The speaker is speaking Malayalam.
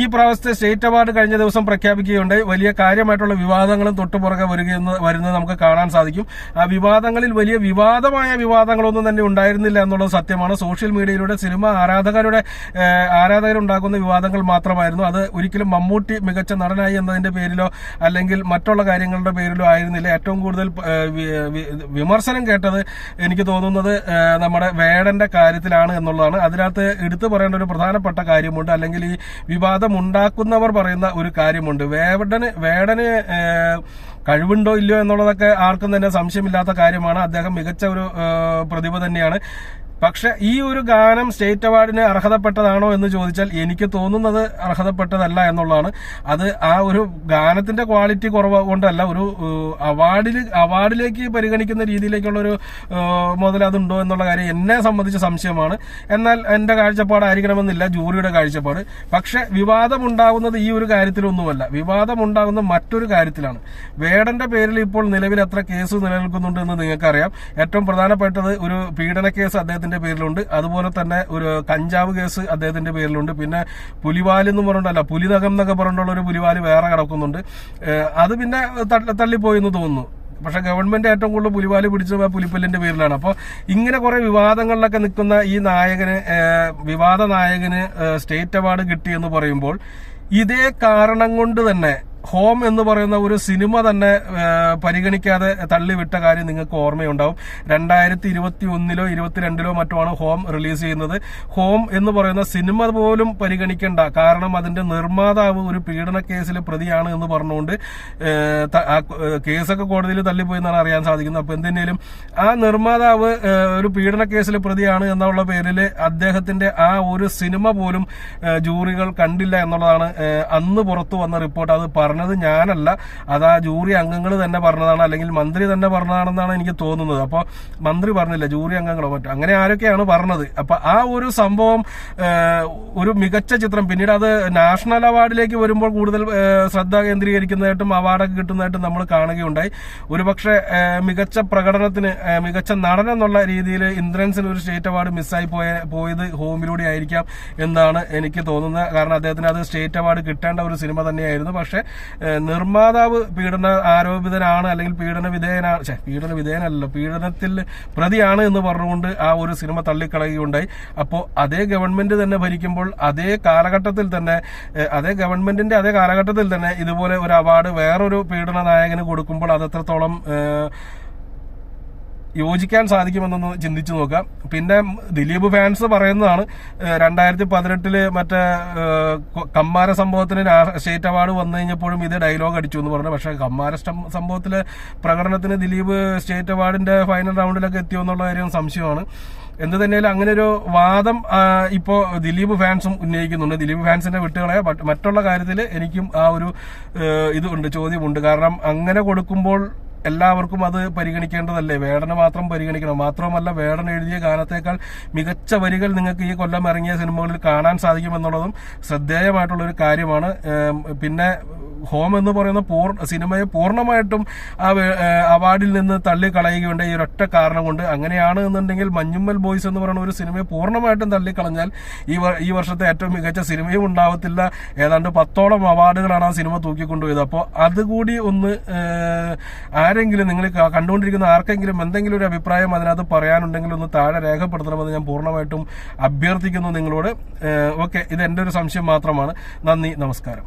ഈ പ്രാവശ്യത്തെ സ്റ്റേറ്റ് അവാർഡ് കഴിഞ്ഞ ദിവസം പ്രഖ്യാപിക്കുകയുണ്ടായി. വലിയ കാര്യമായിട്ടുള്ള വിവാദങ്ങളും തൊട്ടുപുറകെ വരികയെന്ന് വരുന്നത് നമുക്ക് കാണാൻ സാധിക്കും. ആ വിവാദങ്ങളിൽ വലിയ വിവാദമായ വിവാദങ്ങളൊന്നും തന്നെ ഉണ്ടായിരുന്നില്ല എന്നുള്ളത് സത്യമാണ്. സോഷ്യൽ മീഡിയയിലൂടെ സിനിമ ആരാധകരുടെ ആരാധകരുണ്ടാക്കുന്ന വിവാദങ്ങൾ മാത്രമായിരുന്നു. അത് ഒരിക്കലും മമ്മൂട്ടി മികച്ച നടനായി എന്നതിന്റെ പേരിലോ അല്ലെങ്കിൽ മറ്റുള്ള കാര്യങ്ങളുടെ പേരിലോ ആയിരുന്നില്ല. ഏറ്റവും കൂടുതൽ വിമർശനം കേട്ടത് എനിക്ക് തോന്നുന്നത് നമ്മുടെ വേടന്റെ കാര്യത്തിലാണ് എന്നുള്ളതാണ്. അതിനകത്ത് എടുത്തു പറയേണ്ട ഒരു പ്രധാനപ്പെട്ട കാര്യമുണ്ട്. അല്ലെങ്കിൽ ഈ വിവാദം ഉണ്ടാക്കുന്നവർ പറയുന്ന ഒരു കാര്യമുണ്ട്. വേടന് വേടന് കഴിവുണ്ടോ ഇല്ലയോ എന്നുള്ളതൊക്കെ ആർക്കും തന്നെ സംശയമില്ലാത്ത കാര്യമാണ്. അദ്ദേഹം മികച്ച ഒരു പ്രതിഭ തന്നെയാണ്. പക്ഷെ ഈ ഒരു ഗാനം സ്റ്റേറ്റ് അവാർഡിന് അർഹതപ്പെട്ടതാണോ എന്ന് ചോദിച്ചാൽ എനിക്ക് തോന്നുന്നത് അർഹതപ്പെട്ടതല്ല എന്നുള്ളതാണ്. അത് ആ ഒരു ഗാനത്തിന്റെ ക്വാളിറ്റി കുറവ് കൊണ്ടല്ല ഒരു അവാർഡിൽ അവാർഡിലേക്ക് പരിഗണിക്കുന്ന രീതിയിലേക്കുള്ള ഒരു മുതൽ അതുണ്ടോ എന്നുള്ള കാര്യം എന്നെ സംബന്ധിച്ച് സംശയമാണ്. എന്നാൽ എന്റെ കാഴ്ചപ്പാടായിരിക്കണമെന്നില്ല ജൂറിയുടെ കാഴ്ചപ്പാട്. പക്ഷെ വിവാദമുണ്ടാകുന്നത് ഈ ഒരു കാര്യത്തിലൊന്നുമല്ല. വിവാദമുണ്ടാകുന്ന മറ്റൊരു കാര്യത്തിലാണ്. വേടന്റെ പേരിൽ ഇപ്പോൾ നിലവിൽ എത്ര കേസ് നിലനിൽക്കുന്നുണ്ട് എന്ന് നിങ്ങൾക്കറിയാം. ഏറ്റവും പ്രധാനപ്പെട്ടത് ഒരു പീഡന കേസ് അദ്ദേഹത്തിന്റെ പേരിലുണ്ട്. അതുപോലെ തന്നെ ഒരു കഞ്ചാവ് കേസ് അദ്ദേഹത്തിന്റെ പേരിലുണ്ട്. പിന്നെ പുലിവാൽ എന്ന് പറഞ്ഞിട്ടല്ല പുലിനകം എന്നൊക്കെ പറഞ്ഞിട്ടുള്ള ഒരു പുലിവാൽ വേറെ കിടക്കുന്നുണ്ട്. അത് പിന്നെ തള്ളി- തള്ളിപ്പോയി എന്ന് തോന്നുന്നു. പക്ഷെ ഗവൺമെന്റ് ഏറ്റവും കൂടുതൽ പുലിവാൽ പിടിച്ചത് ആ പുലിപ്പല്ലിന്റെ പേരിലാണ്. അപ്പോൾ ഇങ്ങനെ കുറെ വിവാദങ്ങളിലൊക്കെ നിൽക്കുന്ന ഈ നായകന് വിവാദ നായകന് സ്റ്റേറ്റ് അവാർഡ് കിട്ടി എന്ന് പറയുമ്പോൾ ഇതേ കാരണം കൊണ്ട് തന്നെ ഹോം എന്ന് പറയുന്ന ഒരു സിനിമ തന്നെ പരിഗണിക്കാതെ തള്ളിവിട്ട കാര്യം നിങ്ങൾക്ക് ഓർമ്മയുണ്ടാവും. രണ്ടായിരത്തി ഇരുപത്തി ഒന്നിലോ ഇരുപത്തിരണ്ടിലോ മറ്റുമാണ് ഹോം റിലീസ് ചെയ്യുന്നത്. ഹോം എന്ന് പറയുന്ന സിനിമ പോലും പരിഗണിക്കേണ്ട. കാരണം അതിന്റെ നിർമ്മാതാവ് ഒരു പീഡന കേസിൽ പ്രതിയാണ് എന്ന് പറഞ്ഞുകൊണ്ട് കേസൊക്കെ കോടതിയിൽ തള്ളിപ്പോയി എന്നാണ് അറിയാൻ സാധിക്കുന്നത്. അപ്പൊ എന്തിനേലും ആ നിർമ്മാതാവ് ഒരു പീഡന കേസിൽ പ്രതിയാണ് എന്നുള്ള പേരിൽ അദ്ദേഹത്തിന്റെ ആ ഒരു സിനിമ പോലും ജൂറികൾ കണ്ടില്ല എന്നുള്ളതാണ് അന്ന് പുറത്തു വന്ന റിപ്പോർട്ട്. അത് പറഞ്ഞത് ഞാനല്ല. അത് ആ ജൂറി അംഗങ്ങൾ തന്നെ പറഞ്ഞതാണ് അല്ലെങ്കിൽ മന്ത്രി തന്നെ പറഞ്ഞതാണെന്നാണ് എനിക്ക് തോന്നുന്നത്. അപ്പോൾ മന്ത്രി പറഞ്ഞില്ല ജൂറി അംഗങ്ങളോ മറ്റോ. അങ്ങനെ ആരൊക്കെയാണ് പറഞ്ഞത്? അപ്പൊ ആ ഒരു സംഭവം ഒരു മികച്ച ചിത്രം. പിന്നീട് അത് നാഷണൽ അവാർഡിലേക്ക് വരുമ്പോൾ കൂടുതൽ ശ്രദ്ധ കേന്ദ്രീകരിക്കുന്നതായിട്ടും അവാർഡൊക്കെ കിട്ടുന്നതായിട്ടും നമ്മൾ കാണുകയുണ്ടായി. ഒരുപക്ഷെ മികച്ച പ്രകടനത്തിന് മികച്ച നടൻ എന്നുള്ള രീതിയിൽ ഇന്ദ്രൻസിന് ഒരു സ്റ്റേറ്റ് അവാർഡ് മിസ്സായി പോയ പോയത് ഹോമിലൂടെ ആയിരിക്കാം എന്നാണ് എനിക്ക് തോന്നുന്നത്. കാരണം അദ്ദേഹത്തിന് അത് സ്റ്റേറ്റ് അവാർഡ് കിട്ടേണ്ട ഒരു സിനിമ തന്നെയായിരുന്നു. പക്ഷെ നിർമ്മാതാവ് പീഡന ആരോപിതനാണ് അല്ലെങ്കിൽ പീഡന വിധേയനാണ് പീഡന വിധേയനല്ല പീഡനത്തിൽ പ്രതിയാണ് എന്ന് പറഞ്ഞുകൊണ്ട് ആ ഒരു സിനിമ തള്ളിക്കളയുകയുണ്ടായി. അപ്പോൾ അതേ ഗവൺമെന്റ് തന്നെ ഭരിക്കുമ്പോൾ അതേ കാലഘട്ടത്തിൽ തന്നെ അതേ ഗവൺമെന്റിന്റെ അതേ കാലഘട്ടത്തിൽ തന്നെ ഇതുപോലെ ഒരു അവാർഡ് വേറൊരു പീഡന നായകന് കൊടുക്കുമ്പോൾ അത് എത്രത്തോളം യോജിക്കാൻ സാധിക്കുമെന്നൊന്ന് ചിന്തിച്ചു നോക്കാം. പിന്നെ ദിലീപ് ഫാൻസ് പറയുന്നതാണ് രണ്ടായിരത്തി പതിനെട്ടിൽ മറ്റേ കമ്മാര സംഭവത്തിന് സ്റ്റേറ്റ് അവാർഡ് വന്നു കഴിഞ്ഞപ്പോഴും ഇത് ഡയലോഗ് അടിച്ചു എന്ന് പറഞ്ഞു. പക്ഷേ കമ്മാര സംഭവത്തിലെ പ്രകടനത്തിന് ദിലീപ് സ്റ്റേറ്റ് അവാർഡിന്റെ ഫൈനൽ റൗണ്ടിലൊക്കെ എത്തിയോ എന്നുള്ള കാര്യം സംശയമാണ്. എന്ത് തന്നെയാലും അങ്ങനെ ഒരു വാദം ഇപ്പോൾ ഇപ്പോ ദിലീപ് ഫാൻസും ഉന്നയിക്കുന്നുണ്ട്. ദിലീപ് ഫാൻസിനെ വിട്ടുകളെ മറ്റുള്ള കാര്യത്തിൽ എനിക്കും ആ ഒരു ഇതുണ്ട് ചോദ്യമുണ്ട്. കാരണം അങ്ങനെ കൊടുക്കുമ്പോൾ എല്ലാവർക്കും അത് പരിഗണിക്കേണ്ടതല്ലേ? വേടനെ മാത്രം പരിഗണിക്കണം. മാത്രമല്ല വേടൻ എഴുതിയ ഗാനത്തേക്കാൾ മികച്ച വരികൾ നിങ്ങൾക്ക് ഈ കൊല്ലം ഇറങ്ങിയ സിനിമകളിൽ കാണാൻ സാധിക്കുമെന്നുള്ളതും ശ്രദ്ധേയമായിട്ടുള്ള ഒരു കാര്യമാണ് പിന്നെ ഹോം എന്ന് പറയുന്ന സിനിമയെ പൂർണമായിട്ടും അവാർഡിൽ നിന്ന് തള്ളിക്കളയുകയുണ്ട് ഈ ഒരൊറ്റ കാരണം കൊണ്ട് അങ്ങനെയാണ് എന്നുണ്ടെങ്കിൽ മഞ്ഞുമ്മൽ ബോയ്സ് എന്ന് പറയുന്ന ഒരു സിനിമയെ പൂർണമായിട്ടും തള്ളിക്കളഞ്ഞാൽ ഈ ഈ വർഷത്തെ ഏറ്റവും മികച്ച സിനിമയും ഉണ്ടാവത്തില്ല. ഏതാണ്ട് പത്തോളം അവാർഡുകളാണ് ആ സിനിമ തൂക്കിക്കൊണ്ടുപോയത്. അപ്പോൾ അതുകൂടി ഒന്ന് ആരെങ്കിലും നിങ്ങൾ കണ്ടുകൊണ്ടിരിക്കുന്ന ആർക്കെങ്കിലും എന്തെങ്കിലും ഒരു അഭിപ്രായം അതിനകത്ത് പറയാനുണ്ടെങ്കിൽ ഒന്ന് താഴെ രേഖപ്പെടുത്തണമെന്ന് ഞാൻ പൂർണമായിട്ടും അഭ്യർത്ഥിക്കുന്നു നിങ്ങളോട്. ഓക്കെ ഇത് എന്റെ ഒരു സംശയം മാത്രമാണ്. നന്ദി നമസ്കാരം.